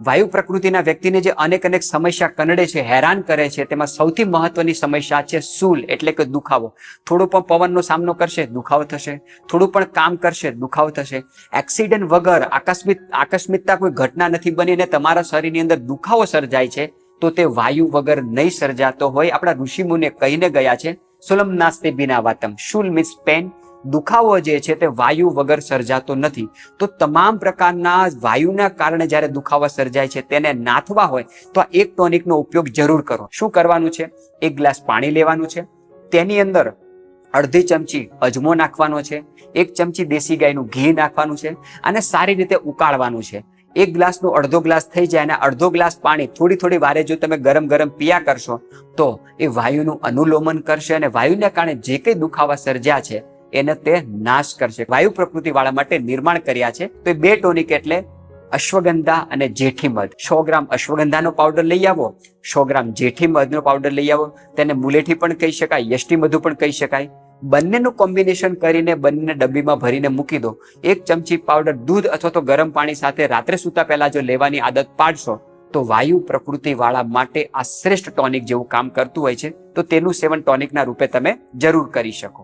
વાયુ પ્રકૃતિના વ્યક્તિને જે અનેક અનેક સમસ્યા કનડે છે, હેરાન કરે છે, તેમાં સૌથી મહત્વની સમસ્યા છે સૂલ, એટલે કે દુખાવો. થોડો પણ પવનનો સામનો કરશે, દુખાવો થશે. થોડું પણ કામ કરશે, દુખાવો થશે. એક્સિડન્ટ વગર આકસ્મિક, આકસ્મિકતા કોઈ ઘટના નથી બની અને તમારા શરીરની અંદર દુખાવો સર્જાય છે, તો તે વાયુ વગર નહીં સર્જાતો હોય. આપણા ઋષિમુને કહીને ગયા છે, સુલમ નાસ્તે બિના વાતમ. Should means pen? દુખાવો જે છે તે વાયુ વગર સર્જાતો નથી. તો તમામ પ્રકારના વાયુના કારણે જ્યારે દુખાવા સર્જાય છે તેને નાથવા હોય, તો આ એક ટોનિકનો ઉપયોગ જરૂર કરો. શું કરવાનું છે? એક ગ્લાસ પાણી લેવાનું છે. તેની અંદર અડધી ચમચી અજમો નાખવાનો છે. એક ચમચી દેશી ગાયનું ઘી નાખવાનું છે અને સારી રીતે ઉકાળવાનું છે. એક ગ્લાસનો અડધો ગ્લાસ થઈ જાય અને અડધો ગ્લાસ પાણી થોડી થોડી વારે જો તમે ગરમ ગરમ પીયા કરશો, તો એ વાયુનું અનુલોમન કરશે અને વાયુને કારણે જે કંઈ દુખાવા સર્જ્યા છે એને તે નાશ કરશે. વાયુ પ્રકૃતિ વાળા માટે નિર્માણ કર્યા છે. તો એ બે ટોનિક એટલે અશ્વગંધા અને જેઠી મધ. સો ગ્રામ અશ્વગંધાનો પાવડર લઈ આવો. સો ગ્રામ જેઠી મધનો પાવડર લઈ આવો. તેને મુલેઠી પણ કહી શકાય, યષ્ટી મધુ પણ કહી શકાય. બંનેનું કોમ્બિનેશન કરીને બંને ડબ્બીમાં ભરીને મૂકી દો. એક ચમચી પાવડર દૂધ અથવા તો ગરમ પાણી સાથે રાત્રે સૂતા પહેલા જો લેવાની આદત પાડશો, તો વાયુ પ્રકૃતિ વાળા માટે આ શ્રેષ્ઠ ટોનિક જેવું કામ કરતું હોય છે. તો તેનું સેવન ટોનિકના રૂપે તમે જરૂર કરી શકો.